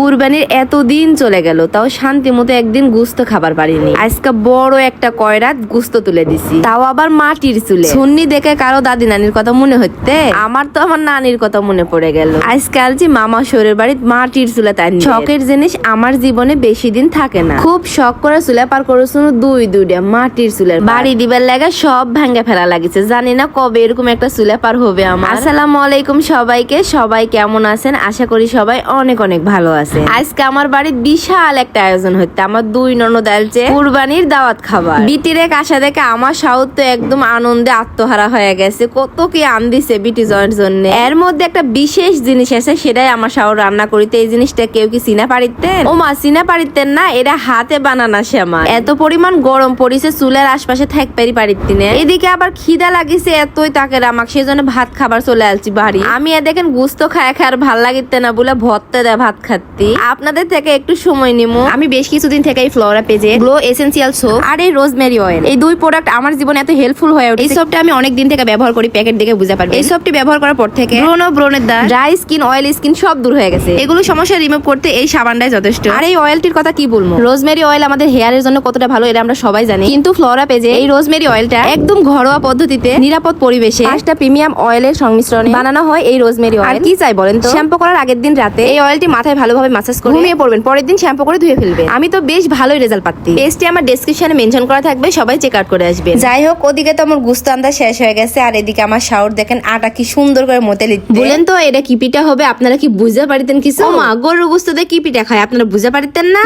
কুরবানির এতদিন চলে গেল, তাও শান্তি মতো একদিন গুস্ত খাবার পারিনি আজকে বড় একটা কয়রাত গুস্ত তুলে দিছি। তাও আবার মাটির চুলে। সুন্নি দেখে কারও দাদি নানির কথা মনে হচ্ছে আমার তো আমার নানির কথা মনে পড়ে গেল। আজকাল যে মামা শোরের বাড়ি মাটির চুলে তাই শখের জিনিস আমার জীবনে বেশি দিন থাকে না। খুব শখ করে চুলে পার করেছিল দুই দুইটা মাটির চুলের বাড়ি দিবার লাগা সব ভাঙ্গে ফেলা লাগিছে। জানি না কবে এরকম একটা চুলে পার হবে আমার। আসসালামু আলাইকুম সবাইকে। সবাই কেমন আছেন? আশা করি সবাই অনেক অনেক ভালো আছে আজকে আমার বাড়ির বিশাল একটা আয়োজন হচ্ছে আমার দুই ননদ আলছে কুরবানির দাওয়াত খাবার। বিটিরে কাশা দেখে আমার সাউথ তো একদম আনন্দে আত্মহারা হয়ে গেছে। কত কি আন দিছে বিটি জয়েন্ট জন্য। এর মধ্যে একটা বিশেষ জিনিস আছে, সেটাই আমার শাওর রান্না করিতে। এই জিনিসটা কেউ কি চিনা পারিতেন? ও মা চিনা পারিতেন না, এরা হাতে বানানা শ্যামা এত পরিমাণ গরম পড়িছে, চুলের আশপাশে থাক পারি পারিতি এদিকে আবার খিদা লাগিছে, এতই তাকে রামাক সেই জন্য ভাত খাবার চলে আসছি বাড়ি। আমি এ দেখেন, গুস্ত খায় খায় আর ভালো লাগিতে না বলে ভর্তে দেয় ভাত খাচ্ছি আপনাদের থেকে একটু সময় নিমু। আমি বেশ কিছুদিন থেকে এই ফ্লোরা পেজে গ্লো এসেন্সিয়াল সোপ আর এই রোজমেরি অয়েল। এই দুই প্রোডাক্ট আমার জীবনে এত হেল্পফুল হয়ে ওঠে এই সোপটা আমি অনেক দিন থেকে ব্যবহার করি প্যাকেট দেখে বুঝতে পারবে এই সোপটি ব্যবহার করার পর থেকে ব্রণ ও ব্রণের দাগ ড্রাই স্কিন অয়েল স্কিন সব দূর হয়ে গেছে। এগুলো সমস্যা রিমুভ করতে এই সাবানটাই যথেষ্ট। আর এই অয়েলটির কথা কি বলব? রোজমেরি অয়েল আমাদের হেয়ারের জন্য কতটা ভালো এটা আমরা সবাই জানি। কিন্তু ফ্লোরা পেজে এই রোজমেরি অয়েলটা একদম ঘরোয়া পদ্ধতিতে নিরাপদ পরিবেশে পাঁচটা প্রিমিয়াম অয়েলের সংমিশ্রণে বানানো হয় এই রোজমেরি অয়েল। আর কি চাই বলেন তো? শ্যাম্পু করার আগের দিন রাতে এই অয়েলটি মাথায় ভালোভাবে মাসাজ করে ঘুমিয়ে পড়বেন পরের দিন শ্যাম্পু করে ধুয়ে ফেলবেন। আমি তো বেশ ভালোই রেজাল্ট পাচ্ছি। পেজটি আমার ডেসক্রিপশনে মেনশন করা থাকবে সবাই চেক আউট করে আসবেন। যাই হোক ওদিকে তো আমার গুস্ত আন্দা শেষ হয়ে গেছে আর এদিকে আমার শাওর দেখেন আটা কি সুন্দর করে মতে লিখতে বলেন তো এটা কি পিঠা হবে আপনারা কি বুঝতে পারিতেন কিছু? মা গরু গুস্ত দিয়ে কি পিঠা খায় আপনারা বুঝতে পারিতেন না?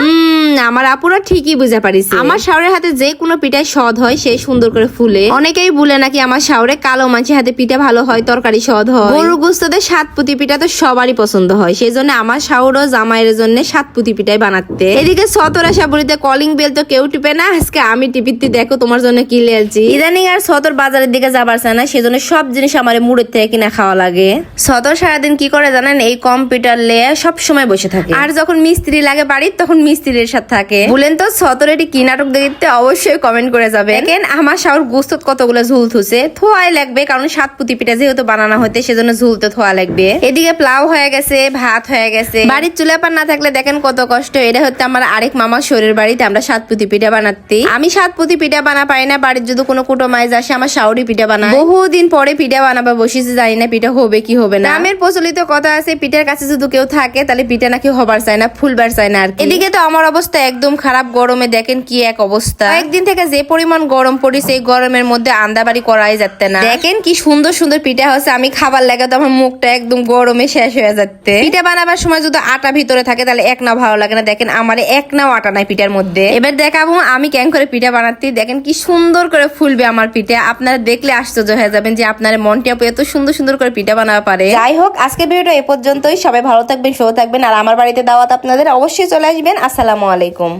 আমার আপুরা ঠিকই বুঝতে পারিছে। আমার শাওরের হাতে যে কোনো পিঠায় স্বাদ হয় সেই সুন্দর করে ফুলে। অনেকেই বলে নাকি আমার শাওরে কালো মাছের হাতে পিঠা ভালো হয় তরকারি স্বাদ হয়। গরু গুস্তদের সাত পুতি পিঠা তো সবারই পছন্দ হয় সেই জন্য আমার শাওর ও জামাইয়ের জন্য সাত পুতি পিঠাই বানাতে। এদিকে সতর আশা কলিং বেল তো কেউ টিপে না, আজকে আমি টিপিতে দেখো তোমার জন্য কি লেলছি ইদানিং আর সতর বাজারের দিকে যাবার চায় না, সেজন্য সব জিনিস আমার মুড়ের থেকে কিনা খাওয়া লাগে। সতর সারাদিন কি করে জানেন, এই কম্পিউটার লেয়ে সব সময় বসে থাকে। আর যখন মিস্ত্রি লাগে বাড়ির, তখন মিস্ত্রির সাথে থাকে। বলেন তো, সতর এটি কি নাটক দেখতে অবশ্যই কমেন্ট করে যাবে। দেখেন, আমার শাওর গুস্তত কতগুলো ঝুল থুছে, থোয়াই লাগবে, কারণ সাত পুতি পিঠা যেহেতু বানানো হতে সেজন্য ঝুল তো থোয়া লাগবে। এদিকে প্লাউ হয়ে গেছে, ভাত হয়ে গেছে। বাড়ির চুলা পার না থাকলে দেখেন কত কষ্ট। এটা হচ্ছে আমার আরেক মামার শরীর বাড়িতে আমরা সাত পুতি পিঠা বানাতে আমি সাত পুতি পিঠা বানা পাই না, বাড়ির যদি কোনো কুটোমাইজ আসে, আমার শাওরি পিঠা বানায়। বহুদিন পরে পিঠা বানাবা, বসেছি, জানি না পিঠা হবে কি হবে না। গ্রামের প্রচলিত কথা আছে, পিঠার কাছে যদি কেউ থাকে, তাহলে পিঠা নাকি হবার চায় না, ফুলবার চায় না আর এদিকে তো আমার অবস্থা একদম খারাপ গরমে, দেখেন কি এক অবস্থা। একদিন থেকে যে পরিমাণ গরম পড়েছে, এই গরমের মধ্যে আন্দাবাড়ি করাই যাচ্ছে না। দেখেন কি সুন্দর সুন্দর পিঠা হচ্ছে, আমি খাবার লাগে তো আমার মুখটা একদম গরমে শেষ হয়ে যাচ্ছে। পিঠা বানাবার সময় যদি আটা ভিতরে থাকে, তাহলে এক না ভালো লাগে না। দেখেন আমার এক নাও আটা নাই পিঠার মধ্যে। এবার দেখাবো, আমি কেন করে পিঠা বানাতে দেখেন কি সুন্দর করে ফুলবে আমার পিঠে। আপনারা দেখলে আশ্চর্য হয়ে যাবেন যে আপনার মনটি এত সুন্দর সুন্দর করে পিঠা বানাতে পারে। যাই হোক, আজকে ভিডিওটা এ পর্যন্তই। সবাই ভালো থাকবেন, সুস্থ থাকবেন। আর আমার বাড়িতে দাওয়াত আপনাদের অবশ্যই চলে আসবেন। আসসালামু আলাইকুম।